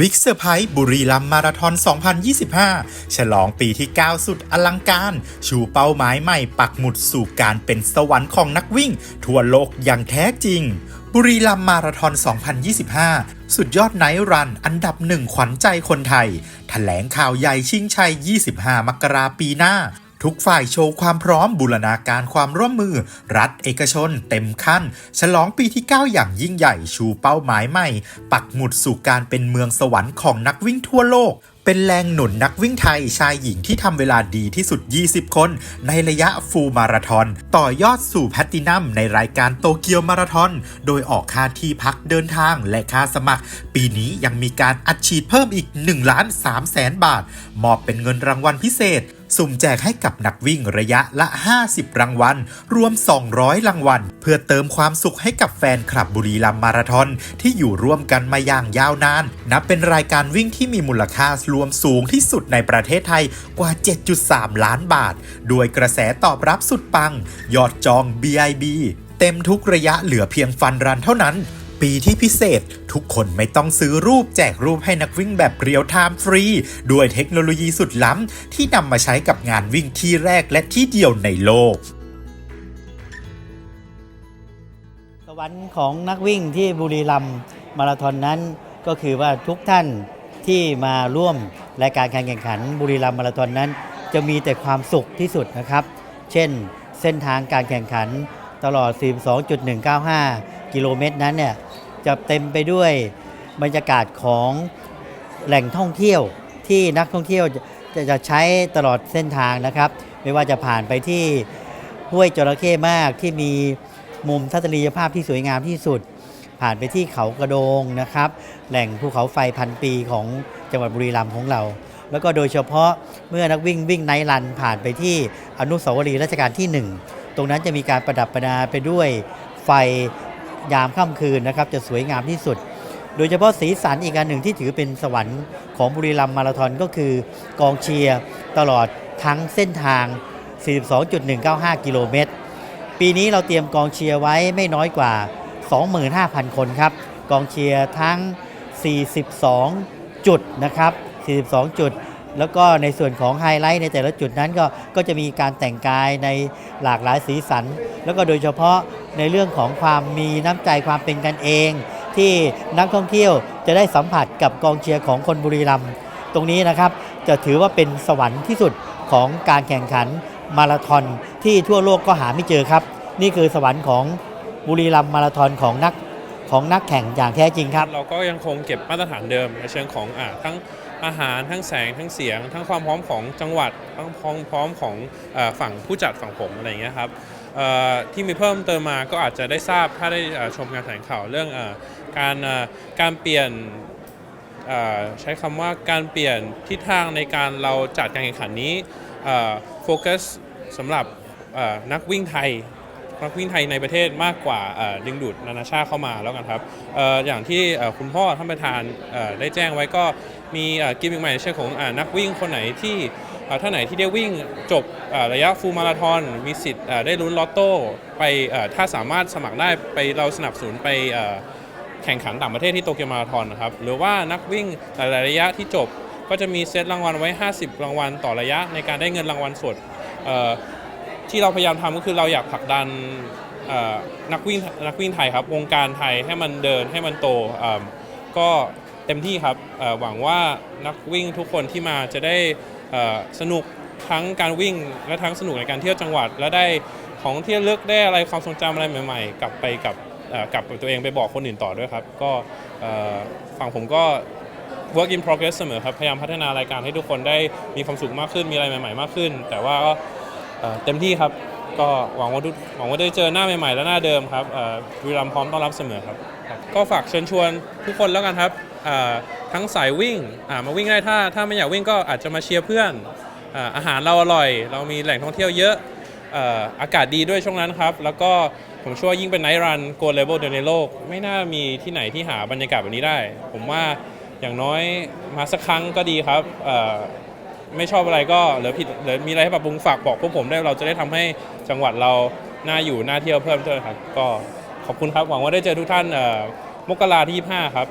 บิ๊กเซอร์ไพรส์บุรีรัมมาราธอน 2025 ฉลองปีที่ 9 สุดอลังการ ชูเป้าหมายใหม่ปักหมุดสู่การเป็นสวรรค์ของนักวิ่ง ทั่วโลกอย่างแท้จริง บุรีรัมมาราธอน 2025 สุดยอดไนท์รันอันดับหนึ่งขวัญใจคนไทยแถลงข่าวใหญ่ชิงชัย 25 มกราปีหน้า ทุกฝ่ายโชว์ความพร้อมบูรณาการความร่วมมือ รัฐเอกชน เต็มขั้น ฉลองปีที่ 9 อย่างยิ่งใหญ่ชูเป้าหมายใหม่ ปักหมุดสู่การเป็นเมืองสวรรค์ของนักวิ่งทั่วโลกเป็นแรงหนุนนักวิ่งไทยชายหญิงที่ทำเวลาดีที่สุด 20 คน ในระยะฟูลมาราทอน ต่อยอดสู่แพตตินัมในรายการโตเกียวมาราทอน โดยออกค่าที่พักเดินทางและค่าสมัคร ปีนี้ยังมีการอัดฉีดเพิ่มอีก1ล้าน3แสนบาท มอบเป็นเงินรางวัลพิเศษ สุ่มแจกให้กับนักวิ่งระยะละ 50 รางวัล รวม 200 รางวัล เพื่อเติมความสุขให้กับแฟนคลับบุรีรัมย์มาราธอนที่อยู่ร่วมกันมาอย่างยาวนาน นับเป็นรายการวิ่งที่มีมูลค่ารวมสูงที่สุดในประเทศไทยกว่า 7.3 ล้านบาท ด้วยกระแสตอบรับสุดปัง ยอดจอง BIB เต็มทุกระยะเหลือเพียงฟันรันเท่านั้น ปีที่พิเศษ ทุกคนไม่ต้องซื้อรูปแจกรูปให้นักวิ่งแบบเรียลไทม์ฟรี ด้วยเทคโนโลยีสุดล้ำ ที่นำมาใช้กับงานวิ่งที่แรกและที่เดียวในโลก สวรรค์ของนักวิ่งที่บุรีรัมย์มาราธอนนั้นก็คือว่าทุกท่านที่มาร่วมรายการการแข่งขันบุรีรัมย์มาราธอนนั้น จะมีแต่ความสุขที่สุดนะครับ เช่นเส้นทางการแข่งขันตลอด 42.195 กิโลเมตรนั้นเนี่ย จะเต็มไปด้วยบรรยากาศของแหล่งท่องเที่ยวที่นักท่องเที่ยวจะจะใช้ตลอดเส้นทางนะครับ ไม่ว่าจะผ่านไปที่ห้วยจระเข้มากที่มีมุมทัศนียภาพที่สวยงามที่สุด ผ่านไปที่เขากระโดงนะครับ แหล่งภูเขาไฟพันปีของจังหวัดบุรีรัมย์ของเรา แล้วก็โดยเฉพาะเมื่อนักวิ่งวิ่งไนท์รันผ่านไปที่อนุสาวรีย์รัชกาลที่ 1 ตรงนั้นจะมีการประดับประดาไปด้วยไฟ ยามค่ำคืนนะครับจะสวยงามที่สุด โดยเฉพาะสีสันอีกอันหนึ่งที่ถือเป็นสวรรค์ของบุรีรัมย์มาราธอนก็คือกองเชียร์ตลอดทั้งเส้นทาง 42.195 กิโลเมตร ปีนี้เราเตรียมกองเชียร์ไว้ไม่น้อยกว่า 25,000 คนครับ กองเชียร์ทั้ง 42 จุดนะครับ 42 จุด แล้วก็ในส่วนของไฮไลท์ในแต่ละจุดนั้นก็ก็จะมีการแต่งกายในหลากหลายสีสัน แล้วก็โดยเฉพาะในเรื่องของความมีน้ำใจความเป็นกันเอง ที่นักท่องเที่ยวจะได้สัมผัสกับกองเชียร์ของคนบุรีรัมย์ตรงนี้นะครับจะถือว่าเป็นสวรรค์ที่สุดของการแข่งขันมาราธอนที่ทั่วโลกก็หาไม่เจอครับ นี่คือสวรรค์ของบุรีรัมย์มาราธอนของนัก ของนักแข่งอย่างแท้จริงครับ เราก็ยังคงเก็บมาตรฐานเดิมในเชิงของอาทั้งอาหารทั้งแสงทั้งเสียง ทั้งความพร้อมของจังหวัดทั้งความพร้อมของเออฝั่งผู้จัดฝั่งผมอะไรอย่างเงี้ยครับเอ่อที่มีเพิ่มเติมมาก็อาจจะได้ทราบถ้าได้เอ่อชมการแถลงข่าวเรื่องเออการเอ่อการเปลี่ยนเอ่อใช้คำว่าการเปลี่ยนทิศทางในการเราจัดการแข่งขันนี้โฟกัสสำหรับเอ่อนักวิ่งไทย นักวิ่งไทยในประเทศมากกว่าดึงดูดนานาชาติเข้ามาแล้วกันครับอออย่างที่คุณพ่อท่านประธานได้แจ้งไว้ก็มีกิมมิคใหม่เชิงของอนักวิ่งคนไหนที่เท่านไหนที่ได้วิ่งจบระยะฟูลมาราธอนมีสิทธิ์ได้ลุ้นลอตโต้ไปถ้าสามารถสมัครได้ไปเราสนับสนุนไปแข่งขันต่างประเทศที่โตเกียวมาราธอนนะครับหรือว่านักวิ่งหลายๆระยะที่จบก็จะมีเซตรางวัลไว้ 50 รางวัลต่อระยะในการได้เงินรางวัลสดเที่เราพยายามทำก็คือเราอยากผลักดันนักวิ่งนักวิ่งไทยครับวงการไทยให้มันเดินให้มันโตก็เต็มที่ครับหวังว่านักวิ่งทุกคนที่มาจะได้สนุกทั้งการวิ่งและทั้งสนุกในการเที่ยวจังหวัด และได้ของที่ระลึกได้อะไรความทรงจำอะไรใหม่ ๆ กลับไปกับกลับตัวเองไปบอกคนอื่นต่อด้วยครับ ก็ฝั่งผมก็ work in progress เสมอครับ พยายามพัฒนารายการให้ทุกคนได้มีความสุขมากขึ้นมีอะไรใหม่ ๆ มากขึ้น แต่ว่าก็ เต็มที่ครับ ก็หวังว่าทุกหวังว่าได้เจอหน้าใหม่ๆ และหน้าเดิมครับเอ่อบุรีรัมพร้อมต้อนรับเสมอครับ ก็ฝากเชิญชวนทุกคนแล้วกันครับทั้งสายวิ่งมาวิ่งได้ถ้าถ้าไม่อยากวิ่งก็อาจจะมาเชียร์เพื่อนอาหารเราอร่อย เรามีแหล่งท่องเที่ยวเยอะอากาศดีด้วยช่วงนั้นครับ แล้วก็ผมเชื่อว่ายิ่งเป็นไนท์รันโกลเลเวลเดียวในโลก ไม่น่ามีที่ไหนที่หาบรรยากาศแบบนี้ได้ ผมว่าอย่างน้อยมาสักครั้งก็ดีครับ ไม่ชอบอะไรก็หรือผิดหรือมีอะไรให้ปรับปรุงฝากบอกพวกผมได้เราจะได้ทำให้จังหวัดเราน่าอยู่น่าเที่ยวเพิ่มเติมครับก็ขอบคุณครับหวังว่าได้เจอทุกท่านเอ่อมกราที่25ครับ